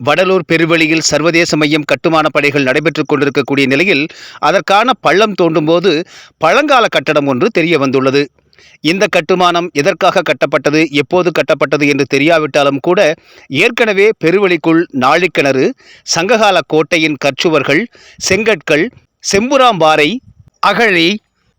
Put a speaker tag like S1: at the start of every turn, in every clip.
S1: வடலூர் பெருவெளியில் சர்வதேச மையம் கட்டுமான பணிகள் நடைபெற்றுக் கொண்டிருக்கக்கூடிய நிலையில் அதற்கான பள்ளம் தோண்டும்போது பழங்கால கட்டடம் ஒன்று தெரிய வந்துள்ளது. இந்த கட்டுமானம் எதற்காக கட்டப்பட்டது எப்போது கட்டப்பட்டது என்று தெரியாவிட்டாலும் கூட ஏற்கனவே பெருவெளிக்குள் நாழிக்கிணறு சங்ககால கோட்டையின் கற்சுவர்கள் செங்கற்கள் செம்புராம்பாறை அகழி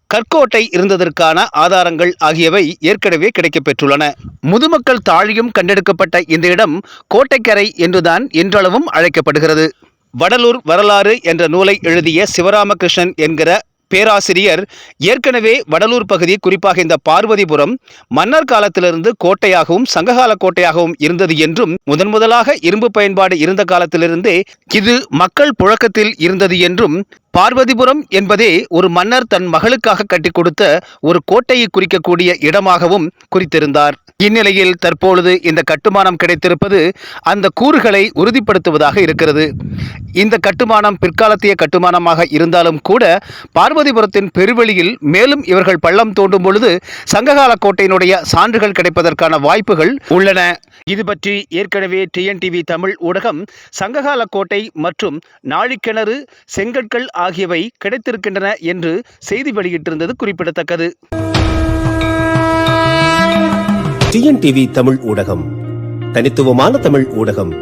S1: கற்கோட்டை இருந்ததற்கான ஆதாரங்கள் ஆகியவை ஏற்கனவே கிடைக்கப்பெற்றுள்ளன. முதுமக்கள் தாழியும் கண்டெடுக்கப்பட்ட இந்த இடம் கோட்டைக்கரை என்றுதான் இன்றளவும் அழைக்கப்படுகிறது. வடலூர் வரலாறு என்ற நூலை எழுதிய சிவராமகிருஷ்ணன் என்கிற பேராசிரியர் ஏற்கனவே வடலூர் பகுதி குறிப்பாக இந்த பார்வதிபுரம் மன்னர் காலத்திலிருந்து கோட்டையாகவும் சங்ககால கோட்டையாகவும் இருந்தது என்றும் முதன் முதலாக இரும்பு பயன்பாடு இருந்த காலத்திலிருந்தே இது மக்கள் புழக்கத்தில் இருந்தது என்றும் பார்வதிபுரம் என்பதே ஒரு மன்னர் தன் மகளுக்காக கட்டி கொடுத்த ஒரு கோட்டையை குறிக்கக்கூடிய இடமாகவும் குறித்திருந்தார். இந்நிலையில் தற்பொழுது இந்த கட்டுமானம் கிடைத்திருப்பது அந்த கூறுகளை உறுதிப்படுத்துவதாக இருக்கிறது. இந்த கட்டுமானம் பிற்காலத்திய கட்டுமானமாக இருந்தாலும் கூட பார்வதிபுரத்தின் பெருவெளியில் மேலும் இவர்கள் பள்ளம் தோண்டும் பொழுது சங்ககால கோட்டையினுடைய சான்றுகள் கிடைப்பதற்கான வாய்ப்புகள் உள்ளன. இது பற்றி ஏற்கனவே டிஎன்டிவி தமிழ் ஊடகம் சங்ககால கோட்டை மற்றும் நாழிக்கிணறு செங்கற்கள் ஆகியவை கிடைத்திருக்கின்றன என்று செய்தி வெளியிட்டிருந்தது குறிப்பிடத்தக்கது.
S2: டிஎன்டிவி தமிழ் ஊடகம். தனித்துவமான தமிழ் ஊடகம்.